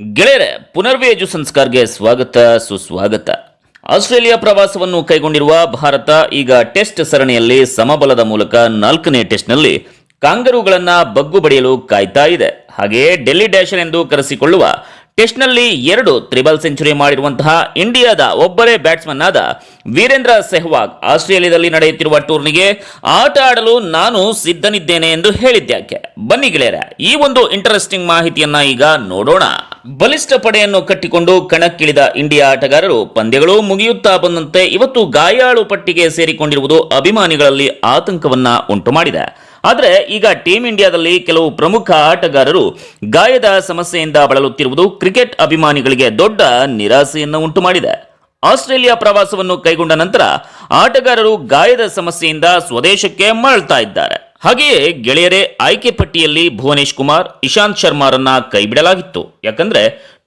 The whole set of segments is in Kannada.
ಗೆಳೆಯರೆ ಪುನರ್ವೇಜು ಸಂಸ್ಕಾರ್ಗೆ ಸ್ವಾಗತ, ಸುಸ್ವಾಗತ. ಆಸ್ಟ್ರೇಲಿಯಾ ಪ್ರವಾಸವನ್ನು ಕೈಗೊಂಡಿರುವ ಭಾರತ ಈಗ ಟೆಸ್ಟ್ ಸರಣಿಯಲ್ಲಿ ಸಮಬಲದ ಮೂಲಕ ನಾಲ್ಕನೇ ಟೆಸ್ಟ್ನಲ್ಲಿ ಕಾಂಗರುಗಳನ್ನು ಬಗ್ಗು ಬಡಿಯಲು ಕಾಯ್ತಾ ಇದೆ. ಹಾಗೆಯೇ ಡೆಲ್ಲಿ ಡ್ಯಾಷನ್ ಎಂದು ಕರೆಸಿಕೊಳ್ಳುವ ಟೆಸ್ಟ್ನಲ್ಲಿ ಎರಡು ತ್ರಿಬಲ್ ಸೆಂಚುರಿ ಮಾಡಿರುವಂತಹ ಇಂಡಿಯಾದ ಒಬ್ಬರೇ ಬ್ಯಾಟ್ಸ್ಮನ್ ಆದ ವೀರೇಂದ್ರ ಸೆಹ್ವಾಗ್ ಆಸ್ಟ್ರೇಲಿಯಾದಲ್ಲಿ ನಡೆಯುತ್ತಿರುವ ಟೂರ್ನಿಗೆ ಆಟ ಆಡಲು ನಾನು ಸಿದ್ಧನಿದ್ದೇನೆ ಎಂದು ಹೇಳಿದ್ಯಾಕೆ? ಬನ್ನಿ ಗೆಳೆಯರ, ಈ ಒಂದು ಇಂಟರೆಸ್ಟಿಂಗ್ ಮಾಹಿತಿಯನ್ನ ಈಗ ನೋಡೋಣ. ಬಲಿಷ್ಠ ಪಡೆಯನ್ನು ಕಟ್ಟಿಕೊಂಡು ಕಣಕ್ಕಿಳಿದ ಇಂಡಿಯಾ ಆಟಗಾರರು ಪಂದ್ಯಗಳು ಮುಗಿಯುತ್ತಾ ಬಂದಂತೆ ಇವತ್ತು ಗಾಯಾಳು ಪಟ್ಟಿಗೆ ಸೇರಿಕೊಂಡಿರುವುದು ಅಭಿಮಾನಿಗಳಲ್ಲಿ ಆತಂಕವನ್ನ ಉಂಟು ಮಾಡಿದೆ ಆದರೆ ಈಗ ಟೀಂ ಇಂಡಿಯಾದಲ್ಲಿ ಕೆಲವು ಪ್ರಮುಖ ಆಟಗಾರರು ಗಾಯದ ಸಮಸ್ಯೆಯಿಂದ ಬಳಲುತ್ತಿರುವುದು ಕ್ರಿಕೆಟ್ ಅಭಿಮಾನಿಗಳಿಗೆ ದೊಡ್ಡ ನಿರಾಸೆಯನ್ನು ಉಂಟು ಮಾಡಿದೆ ಆಸ್ಟ್ರೇಲಿಯಾ ಪ್ರವಾಸವನ್ನು ಕೈಗೊಂಡ ನಂತರ ಆಟಗಾರರು ಗಾಯದ ಸಮಸ್ಯೆಯಿಂದ ಸ್ವದೇಶಕ್ಕೆ ಮರಳ್ತಾ ಇದ್ದಾರೆ. ಹಾಗೆಯೇ ಗೆಳೆಯರೇ, ಆಯ್ಕೆ ಪಟ್ಟಿಯಲ್ಲಿ ಭುವನೇಶ್ ಕುಮಾರ್, ಇಶಾಂತ್ ಶರ್ಮಾರನ್ನ ಕೈಬಿಡಲಾಗಿತ್ತು. ಯಾಕಂದ್ರೆ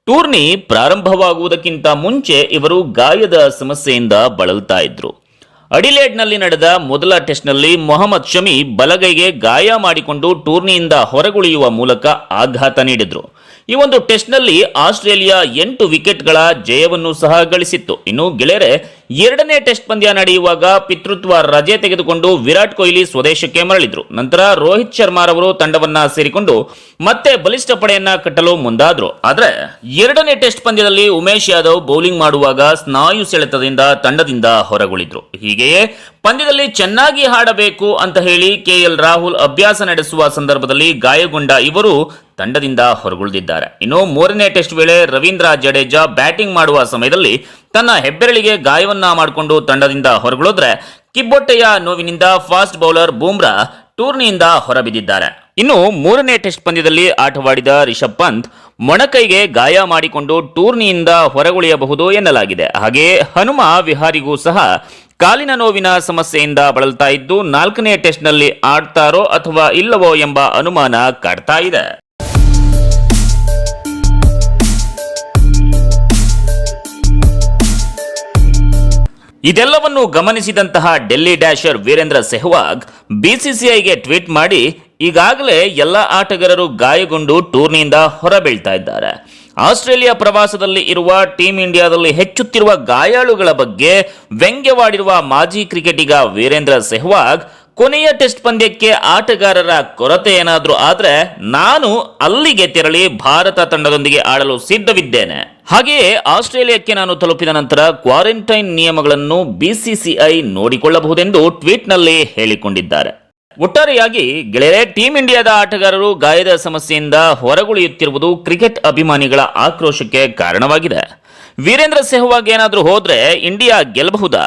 ಟೂರ್ನಿ ಪ್ರಾರಂಭವಾಗುವುದಕ್ಕಿಂತ ಮುಂಚೆ ಇವರು ಗಾಯದ ಸಮಸ್ಯೆಯಿಂದ ಬಳಲ್ತಾ ಇದ್ರು. ಅಡಿಲೇಡ್ನಲ್ಲಿ ನಡೆದ ಮೊದಲ ಟೆಸ್ಟ್ನಲ್ಲಿ ಮೊಹಮ್ಮದ್ ಶಮಿ ಬಲಗೈಗೆ ಗಾಯ ಮಾಡಿಕೊಂಡು ಟೂರ್ನಿಯಿಂದ ಹೊರಗುಳಿಯುವ ಮೂಲಕ ಆಘಾತ ನೀಡಿದ್ರು. ಈ ಒಂದು ಟೆಸ್ಟ್ನಲ್ಲಿ ಆಸ್ಟ್ರೇಲಿಯಾ ಎಂಟು ವಿಕೆಟ್ಗಳ ಜಯವನ್ನು ಸಹ ಗಳಿಸಿತ್ತು. ಇನ್ನು ಗೆಳೆಯರೆ, ಎರಡನೇ ಟೆಸ್ಟ್ ಪಂದ್ಯ ನಡೆಯುವಾಗ ಪಿತೃತ್ವ ರಜೆ ತೆಗೆದುಕೊಂಡು ವಿರಾಟ್ ಕೊಹ್ಲಿ ಸ್ವದೇಶಕ್ಕೆ ಮರಳಿದ್ರು. ನಂತರ ರೋಹಿತ್ ಶರ್ಮಾರವರು ತಂಡವನ್ನ ಸೇರಿಕೊಂಡು ಮತ್ತೆ ಬಲಿಷ್ಠ ಪಡೆಯನ್ನ ಕಟ್ಟಲು ಮುಂದಾದ್ರು. ಆದರೆ, ಎರಡನೇ ಟೆಸ್ಟ್ ಪಂದ್ಯದಲ್ಲಿ ಉಮೇಶ್ ಯಾದವ್ ಬೌಲಿಂಗ್ ಮಾಡುವಾಗ ಸ್ನಾಯು ಸೆಳೆತದಿಂದ ತಂಡದಿಂದ ಹೊರಗುಳಿದ್ರು. ಹೀಗೆಯೇ ಪಂದ್ಯದಲ್ಲಿ ಚೆನ್ನಾಗಿ ಹಾಡಬೇಕು ಅಂತ ಹೇಳಿ ಕೆಎಲ್ ರಾಹುಲ್ ಅಭ್ಯಾಸ ನಡೆಸುವ ಸಂದರ್ಭದಲ್ಲಿ ಗಾಯಗೊಂಡ ಇವರು ತಂಡದಿಂದ ಹೊರಗುಳಿದಿದ್ದಾರೆ. ಇನ್ನು ಮೂರನೇ ಟೆಸ್ಟ್ ವೇಳೆ ರವೀಂದ್ರ ಜಡೇಜಾ ಬ್ಯಾಟಿಂಗ್ ಮಾಡುವ ಸಮಯದಲ್ಲಿ ತನ್ನ ಹೆಬ್ಬೆರಳಿಗೆ ಗಾಯವನ್ನ ಮಾಡಿಕೊಂಡು ತಂಡದಿಂದ ಹೊರಗುಳಿದ್ರೆ ಕಿಬ್ಬೊಟ್ಟೆಯ ನೋವಿನಿಂದ ಫಾಸ್ಟ್ ಬೌಲರ್ ಬೂಮ್ರಾ ಟೂರ್ನಿಯಿಂದ ಹೊರಬಿದ್ದಿದ್ದಾರೆ. ಇನ್ನು ಮೂರನೇ ಟೆಸ್ಟ್ ಪಂದ್ಯದಲ್ಲಿ ಆಟವಾಡಿದ ರಿಷಬ್ ಪಂತ್ ಮೊಣಕೈಗೆ ಗಾಯ ಮಾಡಿಕೊಂಡು ಟೂರ್ನಿಯಿಂದ ಹೊರಗುಳಿಯಬಹುದು ಎನ್ನಲಾಗಿದೆ. ಹಾಗೆ ಹನುಮ ವಿಹಾರಿಗೂ ಸಹ ಕಾಲಿನ ನೋವಿನ ಸಮಸ್ಯೆಯಿಂದ ಬಳಲ್ತಾ ಇದ್ದು ನಾಲ್ಕನೇ ಟೆಸ್ಟ್ನಲ್ಲಿ ಆಡ್ತಾರೋ ಅಥವಾ ಇಲ್ಲವೋ ಎಂಬ ಅನುಮಾನ ಕಾಡ್ತಾ ಇದೆ. ಇದೆಲ್ಲವನ್ನು ಗಮನಿಸಿದಂತಹ ಡೆಲ್ಲಿ ಡ್ಯಾಶರ್ ವೀರೇಂದ್ರ ಸೆಹ್ವಾಗ್ ಬಿಸಿಸಿಐಗೆ ಟ್ವೀಟ್ ಮಾಡಿ ಈಗಾಗಲೇ ಎಲ್ಲ ಆಟಗಾರರು ಗಾಯಗೊಂಡು ಟೂರ್ನಿಯಿಂದ ಹೊರಬೀಳ್ತಾ ಇದ್ದಾರೆ. ಆಸ್ಟ್ರೇಲಿಯಾ ಪ್ರವಾಸದಲ್ಲಿ ಇರುವ ಟೀಂ ಇಂಡಿಯಾದಲ್ಲಿ ಹೆಚ್ಚುತ್ತಿರುವ ಗಾಯಾಳುಗಳ ಬಗ್ಗೆ ವ್ಯಂಗ್ಯವಾಡಿರುವ ಮಾಜಿ ಕ್ರಿಕೆಟಿಗ ವೀರೇಂದ್ರ ಸೆಹ್ವಾಗ್ ಕೊನೆಯ ಟೆಸ್ಟ್ ಪಂದ್ಯಕ್ಕೆ ಆಟಗಾರರ ಕೊರತೆ ಏನಾದರೂ ಆದರೆ ನಾನು ಅಲ್ಲಿಗೆ ತೆರಳಿ ಭಾರತ ತಂಡದೊಂದಿಗೆ ಆಡಲು ಸಿದ್ಧವಿದ್ದೇನೆ. ಹಾಗೆಯೇ ಆಸ್ಟ್ರೇಲಿಯಾಕ್ಕೆ ನಾನು ತಲುಪಿದ ನಂತರ ಕ್ವಾರಂಟೈನ್ ನಿಯಮಗಳನ್ನು ಬಿಸಿಸಿಐ ನೋಡಿಕೊಳ್ಳಬಹುದೆಂದು ಟ್ವೀಟ್ನಲ್ಲಿ ಹೇಳಿಕೊಂಡಿದ್ದಾರೆ. ಒಟ್ಟಾರೆಯಾಗಿ ಗೆಳೆಯರೆ, ಟೀಂ ಇಂಡಿಯಾದ ಆಟಗಾರರು ಗಾಯದ ಸಮಸ್ಯೆಯಿಂದ ಹೊರಗುಳಿಯುತ್ತಿರುವುದು ಕ್ರಿಕೆಟ್ ಅಭಿಮಾನಿಗಳ ಆಕ್ರೋಶಕ್ಕೆ ಕಾರಣವಾಗಿದೆ. ವೀರೇಂದ್ರ ಸೆಹ್ವಾಗ್ ಏನಾದರೂ ಹೋದರೆ ಇಂಡಿಯಾ ಗೆಲ್ಲಬಹುದಾ?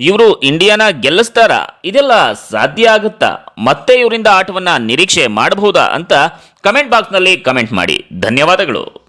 ಇವರು ಇಂಡಿಯಾನ ಗೆಲ್ಲಿಸ್ತಾರ? ಇದೆಲ್ಲ ಸಾಧ್ಯ ಆಗುತ್ತಾ? ಮತ್ತೆ ಇವರಿಂದ ಆಟವನ್ನ ನಿರೀಕ್ಷೆ ಮಾಡಬಹುದಾ ಅಂತ ಕಮೆಂಟ್ ಬಾಕ್ಸ್ನಲ್ಲಿ ಕಮೆಂಟ್ ಮಾಡಿ. ಧನ್ಯವಾದಗಳು.